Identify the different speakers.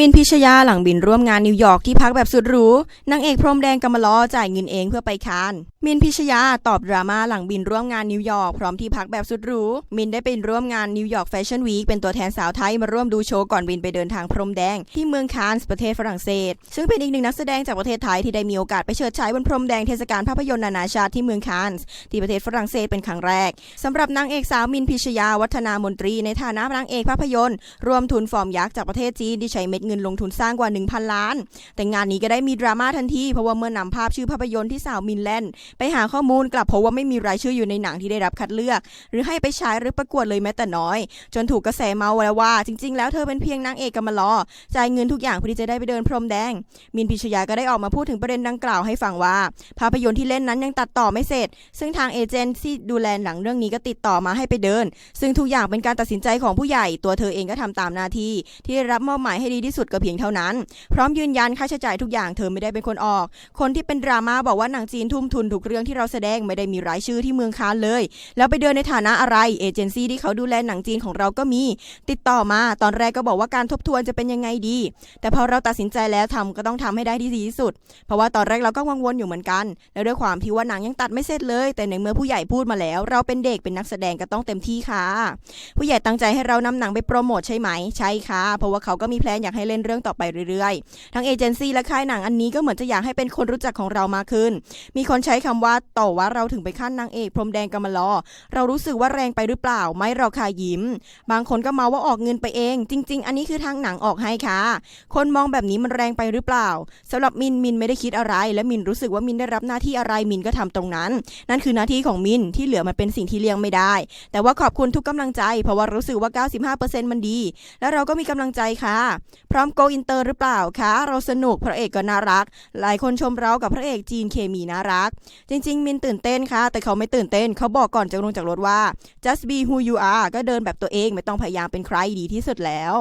Speaker 1: มินพิชยาหลังบินร่วมงานนิวยอร์กที่พักแบบสุดหรูนางเอกพรมแดงกำมะล้อจ่ายเงินเองเพื่อไปคานมินพิชยาตอบดราม่าหลังบินร่วมงานนิวยอร์กพร้อมที่พักแบบสุดหรูมินได้ไปร่วมงานนิวยอร์กแฟชั่นวีคเป็นตัวแทนสาวไทยมาร่วมดูโชว์ก่อนบินไปเดินทางพรมแดงที่เมืองคานส์ประเทศฝรั่งเศส ซึ่งเป็นอีกหนึ่งนักแสดงจากประเทศไทยที่ได้มีโอกาสไปเฉิดฉายบนพรมแดงเทศกาลภาพยนตร์นานาชาติที่เมืองคานส์ที่ประเทศฝรั่งเศสเป็นครั้งแรกสำหรับนางเอกสาวมินพิชยาวัฒนามนตรีในฐานะนางเอกภาพยนตร์รวมทุนฟอร์มยักษ์จากประเทศจีนที่ใช้เม็ดเงินลงทุนสร้างกว่า 1,000 ล้าน แต่งานนี้ก็ได้มีดราม่าทันที เพราะว่าเมื่อนำภาพชื่อภาพยนตร์ที่สาวมินแลนด์ไปหาข้อมูลกลับพบว่าไม่มีรายชื่ออยู่ในหนังที่ได้รับคัดเลือก หรือให้ไปฉายหรือประกวดเลยแม้แต่น้อย จนถูกกระแสเมาแล้วว่า จริง ๆ แล้วเธอเป็นเพียงนางเอกกำมะลอจ่ายเงินทุกอย่างเพื่อที่จะได้ไปเดินพรมแดง มินพิชยาก็ได้ออกมาพูดถึงประเด็นดังกล่าวให้ฟังว่า ภาพยนตร์ที่เล่นนั้นยังตัดต่อไม่เสร็จ ซึ่งทางเอเจนต์ที่ดูแลหนังเรื่องนี้ก็ติดต่อมาให้ไปเดิน ซึ่งทุกอย่างเป็นการตัดสินใจของผู้ใหญ่ ตัวเธอเองก็ทำตามหน้าที่ ที่ได้รับมอบหมายให้ดีที่สุดุดก็เพียงเท่านั้น พร้อมยืนยันค่าใช้จ่ายทุกอย่างเธอไม่ได้เป็นคนออก คนที่เป็นดราม่าบอกว่าหนังจีนทุ่มทุนทุกเรื่องที่เราแสดงไม่ได้มีรายชื่อที่เมืองคานเลย แล้วไปเดินในฐานะอะไรเอเจนซี่ที่เขาดูแลหนังจีนของเราก็มี ติดต่อมาตอนแรกก็บอกว่าการทบทวนจะเป็นยังไงดี แต่พอเราตัดสินใจแล้วทำก็ต้องทำให้ได้ที่ดีที่สุด เพราะว่าตอนแรกเราก็กังวลอยู่เหมือนกัน แล้วด้วยความที่ว่าหนังยังตัดไม่เสร็จเลย แต่ในเมื่อผู้ใหญ่พูดมาแล้ว เราเป็นเด็กเป็นนักแสดงก็ต้องเต็มที่ค่ะ ผู้ใหญ่ตั้งใจให้เรานำหนังไปโปรโมทใช่ไหมใช่ค่ะเพราะว่าเขาก็มีแพลนอยากให้เล่นเรื่องต่อไปเรื่อยๆ ทั้งเอเจนซี่และค่ายหนังอันนี้ก็เหมือนจะอยากให้เป็นคนรู้จักของเรามากขึ้น มีคนใช้คำว่าต่อว่าเราถึงไปขั้นนางเอกพรมแดงกำมะลอ เรารู้สึกว่าแรงไปหรือเปล่า ไม่เราค่ะยิ้ม บางคนก็เมาว่าออกเงินไปเอง จริง ๆ อันนี้คือทางหนังออกให้ค่ะ คนมองแบบนี้มันแรงไปหรือเปล่าสำหรับมินมินไม่ได้คิดอะไร และมินรู้สึกว่ามินได้รับหน้าที่อะไรมินก็ทำตรงนั้น นั่นคือหน้าที่ของมินที่เหลือมันเป็นสิ่งที่เลี่ยงไม่ได้ แต่ว่าขอบคุณทุกกำลังใจ เพราะว่ารู้สึกว่า 95%มันดี แล้วเราก็มีกำลังใจค่ะพรอมโกอินเตอร์หรือเปล่าคะ เราสนุกพระเอกก็น่ารัก หลายคนชมเรากับพระเอกจีนเคมีน่ารัก จริง ๆ มินตื่นเต้นค่ะ แต่เขาไม่ตื่นเต้น เขาบอกก่อนจะลงจากรถว่า just be who you are ก็เดินแบบตัวเองไม่ต้องพยายามเป็นใครดีที่สุดแล้ว